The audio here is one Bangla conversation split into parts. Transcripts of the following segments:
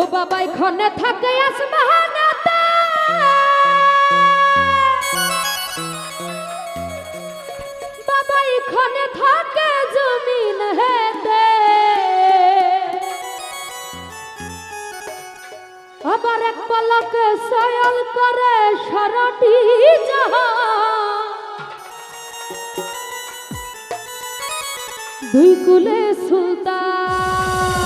ও বাবা, এখানে থাকে আসমানাতে বাবা, এখানে থাকে জমিন হেতে। আবার এক পলকে সয়ল করে সারাটি জাহান দুই কুলে সুলতান।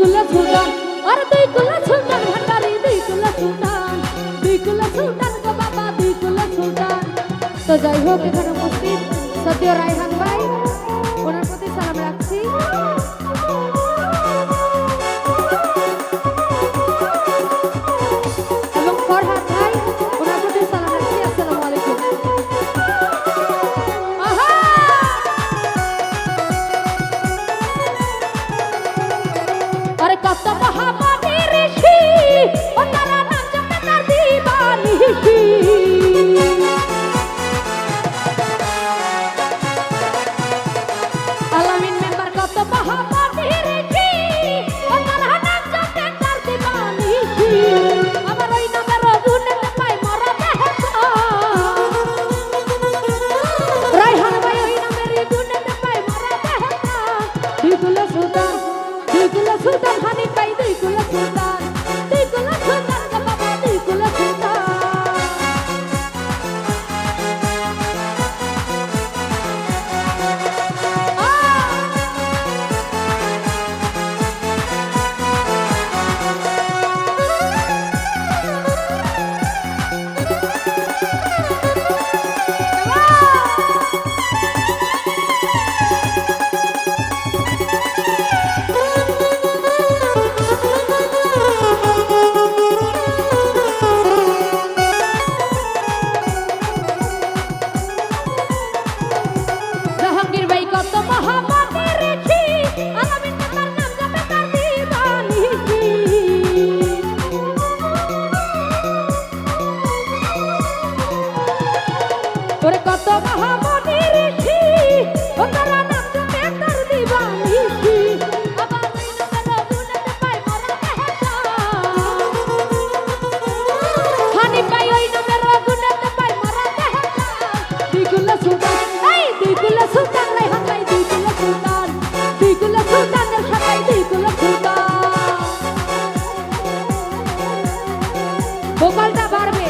কুলে সুলতান, আর দুই কুলে সুলতান, ভান্ডারি দুই কুলে সুলতান, দুই কুলে তো যাই হোক, এখানে উপস্থিত সত্য রায়হান ভাই তোরে কত মহামানী রেখি? ও তারা নাম জপে তার দিবানিশি আবার ওই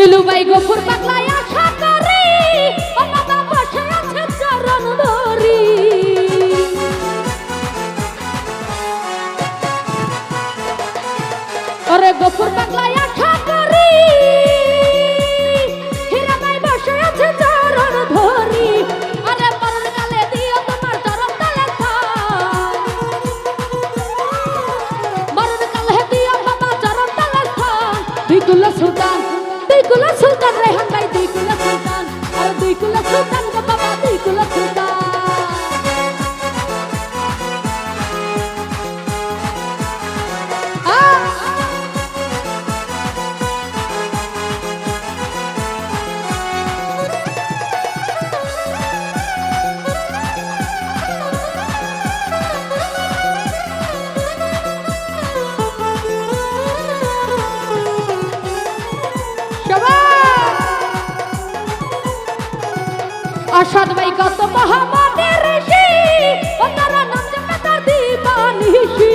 দিলুবাই গফুর পাগলায় আশা করি ও বাবা বসে আছে চরণ ধরি। ওরে গফুর করি অসৎ ভাই কত মহামানের ঋষি, ও তারা নাম জানা তার দিবানিষি।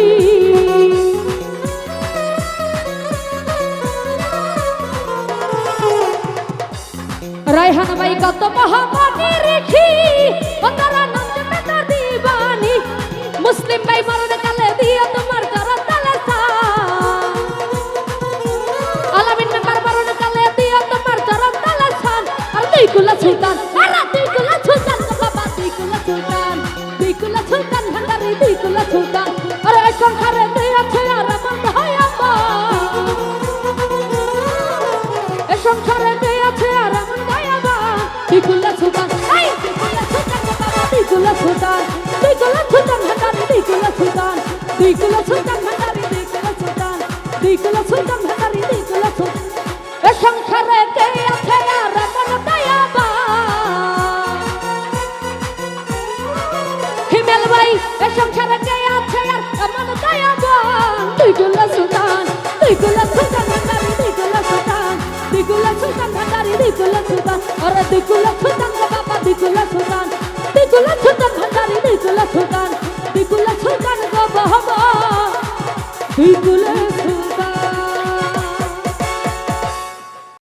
রায়হান ভাই কত মহামান দিগুলা সুলতান ভান্ডারি দিগুলা সুলতান দিগুলা সুলতান ভান্ডারি দিগুলা সুলতান আরে দিগুলা